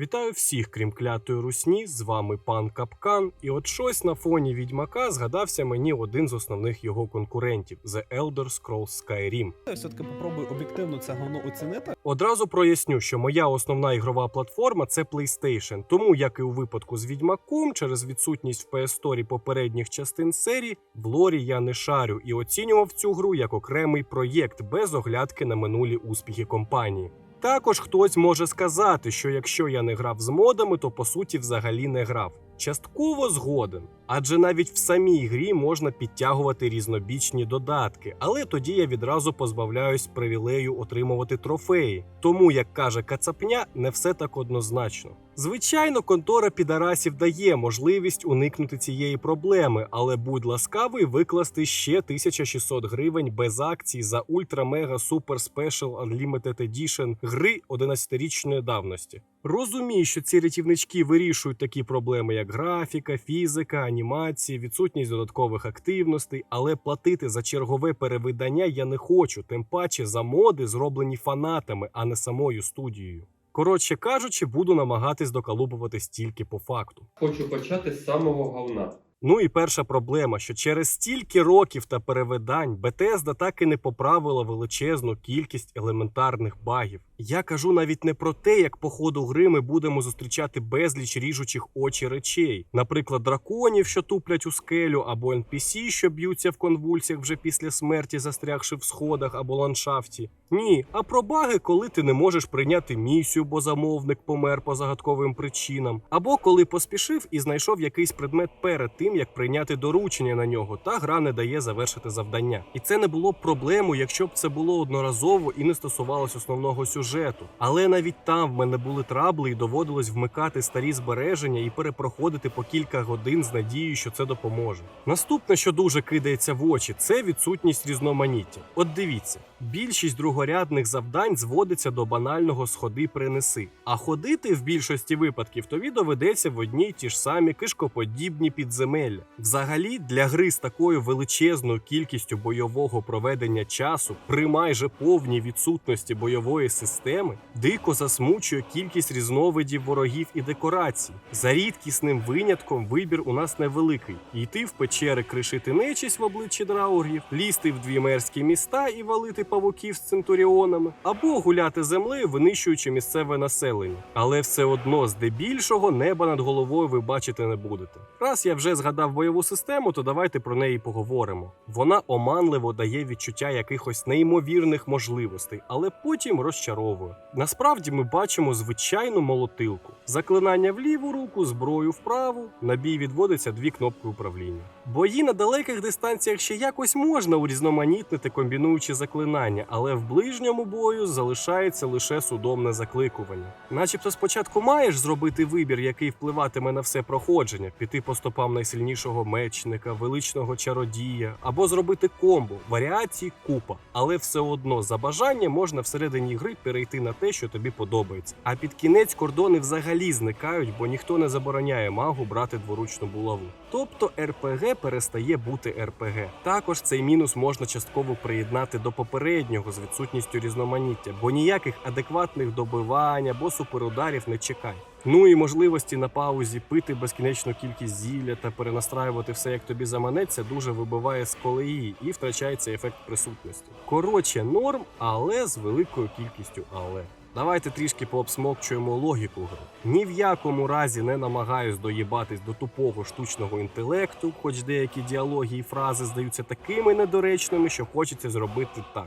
Вітаю всіх, крім клятої русні. З вами пан Капкан. І от щось на фоні відьмака згадався мені один з основних його конкурентів The Elder Scrolls Skyrim. Я все-таки попробую об'єктивно це говно оцінити. Одразу проясню, що моя основна ігрова платформа це PlayStation. Тому, як і у випадку з відьмаком, через відсутність в PS Store попередніх частин серії, в лорі я не шарю і оцінював цю гру як окремий проєкт без оглядки на минулі успіхи компанії. Також хтось може сказати, що якщо я не грав з модами, то по суті взагалі не грав. Частково згоден, адже навіть в самій грі можна підтягувати різнобічні додатки, але тоді я відразу позбавляюсь привілею отримувати трофеї. Тому, як каже Кацапня, не все так однозначно. Звичайно, контора підарасів дає можливість уникнути цієї проблеми, але будь ласкавий викласти ще 1600 гривень без акцій за Special Unlimited Edition гри 11-річної давності. Розумію, що ці рятівнички вирішують такі проблеми, як графіка, фізика, анімації, відсутність додаткових активностей, але платити за чергове перевидання я не хочу, тим паче за моди, зроблені фанатами, а не самою студією. Коротше кажучи, буду намагатись доколупуватись тільки по факту. Хочу почати з самого говна. Ну і перша проблема, що через стільки років та перевидань Bethesda так і не поправила величезну кількість елементарних багів. Я кажу навіть не про те, як по ходу гри ми будемо зустрічати безліч ріжучих очі речей, наприклад, драконів, що туплять у скелю, або NPC, що б'ються в конвульсіях вже після смерті, застрягши в сходах або ландшафті. Ні, а про баги, коли ти не можеш прийняти місію, бо замовник помер по загадковим причинам, або коли поспішив і знайшов якийсь предмет перед тим, як прийняти доручення на нього, та гра не дає завершити завдання. І це не було б проблемою, якщо б це було одноразово і не стосувалось основного сюжету. Але навіть там в мене були трабли і доводилось вмикати старі збереження і перепроходити по кілька годин з надією, що це допоможе. Наступне, що дуже кидається в очі, це відсутність різноманіття. От дивіться, більшість другорядних завдань зводиться до банального сходи принеси. А ходити в більшості випадків тобі доведеться в одній ті ж самі кишкоподібні підземелля. Взагалі, для гри з такою величезною кількістю бойового проведення часу при майже повній відсутності бойової системи дико засмучує кількість різновидів ворогів і декорацій. За рідкісним винятком вибір у нас невеликий: йти в печери кришити нечість в обличчі драугрів, лізти в дві мерські міста і валити павуків з центуріонами, або гуляти землею, винищуючи місцеве населення. Але все одно, здебільшого, неба над головою ви бачити не будете. Раз я вже згадав бойову систему, то давайте про неї поговоримо. Вона оманливо дає відчуття якихось неймовірних можливостей, але потім розчаровує. Насправді ми бачимо звичайну молотилку: заклинання в ліву руку, зброю вправу. На бій відводиться дві кнопки управління. Бої на далеких дистанціях ще якось можна урізноманітнити, комбінуючи заклинання, але в ближньому бою залишається лише судомне закликування. Начебто спочатку маєш зробити вибір, який впливатиме на все проходження, піти по стопам найсильнішого мечника, величного чародія, або зробити комбо, варіацій купа. Але все одно за бажанням можна всередині гри перейти на те, що тобі подобається. А під кінець кордони взагалі зникають, бо ніхто не забороняє магу брати дворучну булаву. Тобто РПГ перестає бути РПГ. Також цей мінус можна частково приєднати до попереднього з відсутністю різноманіття, бо ніяких адекватних добивань або суперударів не чекай. Ну і можливості на паузі пити безкінечну кількість зілля та перенастраювати все, як тобі заманеться, дуже вибиває з колеї і втрачається ефект присутності. Коротше, норм, але з великою кількістю але. Давайте трішки пообсмокчуємо логіку гри. Ні в якому разі не намагаюсь доїбатись до тупого штучного інтелекту, хоч деякі діалоги і фрази здаються такими недоречними, що хочеться зробити так.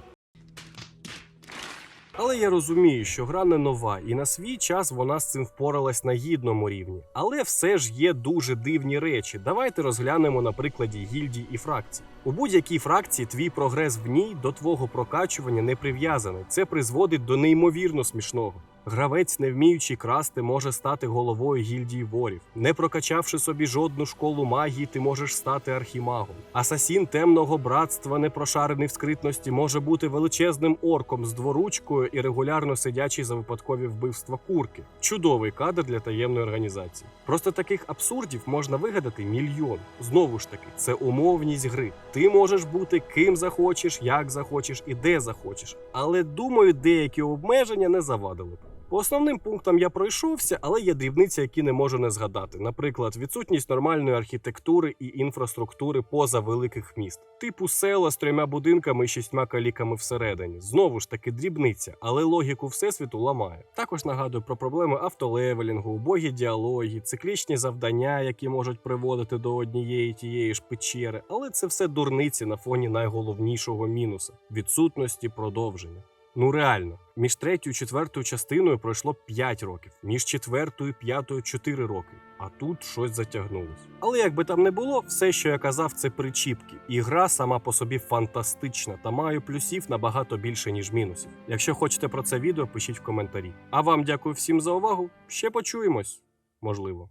Але я розумію, що гра не нова, і на свій час вона з цим впоралась на гідному рівні. Але все ж є дуже дивні речі. Давайте розглянемо на прикладі гільдій і фракцій. У будь-якій фракції твій прогрес в ній до твого прокачування не прив'язаний. Це призводить до неймовірно смішного. Гравець, не вміючи красти, може стати головою гільдії ворів. Не прокачавши собі жодну школу магії, ти можеш стати архімагом. Асасін темного братства, не прошарений в скритності, може бути величезним орком з дворучкою і регулярно сидячий за випадкові вбивства курки. Чудовий кадр для таємної організації. Просто таких абсурдів можна вигадати мільйон. Знову ж таки, це умовність гри. Ти можеш бути ким захочеш, як захочеш і де захочеш. Але думаю, деякі обмеження не завадили. По основним пунктам я пройшовся, але є дрібниці, які не можу не згадати. Наприклад, відсутність нормальної архітектури і інфраструктури поза великих міст, типу села з трьома будинками і шістьма каліками всередині. Знову ж таки дрібниця, але логіку всесвіту ламає. Також нагадую про проблеми автолевелінгу, убогі діалоги, циклічні завдання, які можуть приводити до однієї тієї ж печери, але це все дурниці на фоні найголовнішого мінуса відсутності продовження. Ну реально, між третьою і четвертою частиною пройшло 5 років, між четвертою і п'ятою 4 роки. А тут щось затягнулось. Але як би там не було, все, що я казав, це причіпки. І гра сама по собі фантастична та має плюсів набагато більше, ніж мінусів. Якщо хочете про це відео, пишіть в коментарі. А вам дякую всім за увагу. Ще почуємось, можливо.